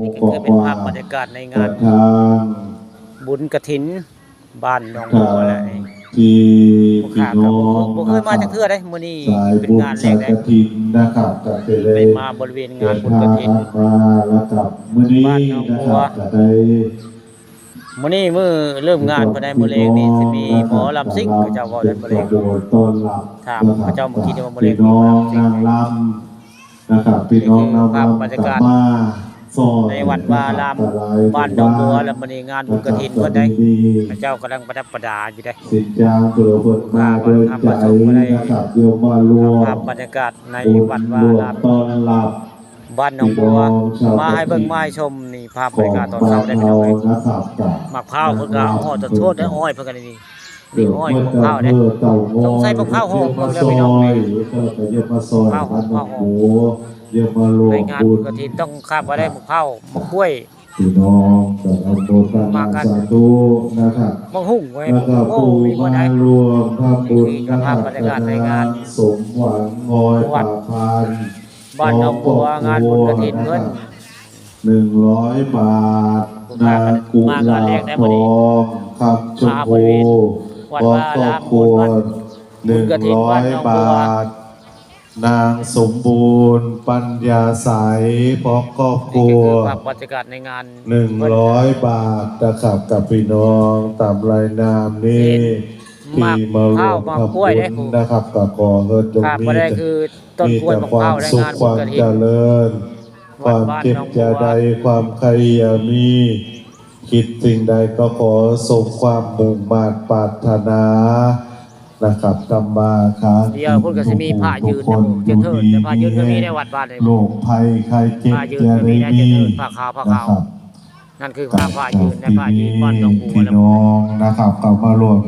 นี่ก็กคือเป็นว่าภาพบรรยากาศในกงาระนทางบุญกฐินบ้านหนองทาบัวงอะไรที่บ่พี่ขาดน้ก็อบ่งบ่เคยมาจักเทื่อได้มื้อนี้สายเป็นบุญงานแรสายกแรกกฐินนะครับก็จะได้ได้มาบริเวณงานบุญกฐินเดิทางมาแล้วกับมื้อนี้บ้านหนองนะบัควรับจะได้มื้อนี้มื้อเริ่มงานภายในมื้อแลงนี่สิมีหมอลำซิ่งเขาเจ้าเว้าเดินมื้อแลงโดยต้อนรับถามนะครับพระเจ้าเมื่อกี้ที่ว่ามื้อแลงพี่น้องนางรำนะครับพี่น้องนางภาพรำบรรยากาศมาซอย ในวัดวารามบ้านหนองบัวแล้วมื้อนี้งานบุญกฐินเพิ่นได้พระเจ้ากำลังประดับประดาอยู่ได้สินจางเกลือเพิ่นมาโดยใจนะครับเดี๋ยวมารวมภาพบรรยากาศในบุญวัดวารรวมรามต้อนรับบ้านหนองบัว มาให้เบิ่งมาให้ชมนี่ภาพบรรยากาศตอนเช้าได้พี่น้องเอ้ยนะครับกับมะพร้าวเพิ่นก็เอาอ้อตะโทษได้อ้อยเพิ่นก็นี่นี่นี่อ้อยมะพร้าวเด้ต้องใส่มะพร้าวหอมมาเพิ่ซนอพี่น้องเอ้ยยเพิ่นก็เยอะมาซอยมะพร้าวหอมบ้านหนองบัวเยอะมารว ในมงานบุบุญญกฐินต้องคาบว่าได้มะพร้าวมะกล้วยพี่น้องกับอนุโมทมานากันสาธุนะครับมะหุ่งไว้แล้วก็โอ้ผู้มีบ่มาได้รวมทำบุญนี่คือภาพบรรยากาศในงานสมหวังงอยวัปาดกพานบ้านหนองบัวงานบุญกฐินเพิ่นหนึ่งร้อยบาทนางกุหลาบทองคำชมพูวัดพร้อมวาครอราบมครัววัดหนึ่งบุญกฐินร้อบ้านยหนองบัวบาท นางสมบูรณ์ ปัญญาใสพร้อมครอบคนี่รัก็ว คือภาพบรรยากาศในงานหนึ่งร้อยบาทนะครับกับพี่น้องตามรายนามนี่หมากที่มารวข้าวมหมากทำกล้วยได้บุญครูนะครับกับกอเงินตรงขาดบ่นี้ได้คือต้นกล้วยมีมะแต่พร้าวในสุขงานคบุญวามกฐิเจนริญ ควัวาดมบ้านเจ็บหนองบัจะวใดความใครอย่ามี คิดสิ่งใดก็ขอส่งความมุ่งมา่ปรารถนา นะครับตำมาค้าเดี๋ยวเพิ่นก็สิมีผ้ายืนทุกนะเจเทิดแต่ผ้ายืนก็มีในวัดบ้านเลยโรคภัยใครเจ็บผ้ายืนจะก็ได้มีนะเจมีเทิดผ้าขาวผ้าขาวนะครับนั่นคือผ้าผ้ายืนในผ้ายืนบ้านหนองบัวพี่แล้วน้องนะครับกลับมารวม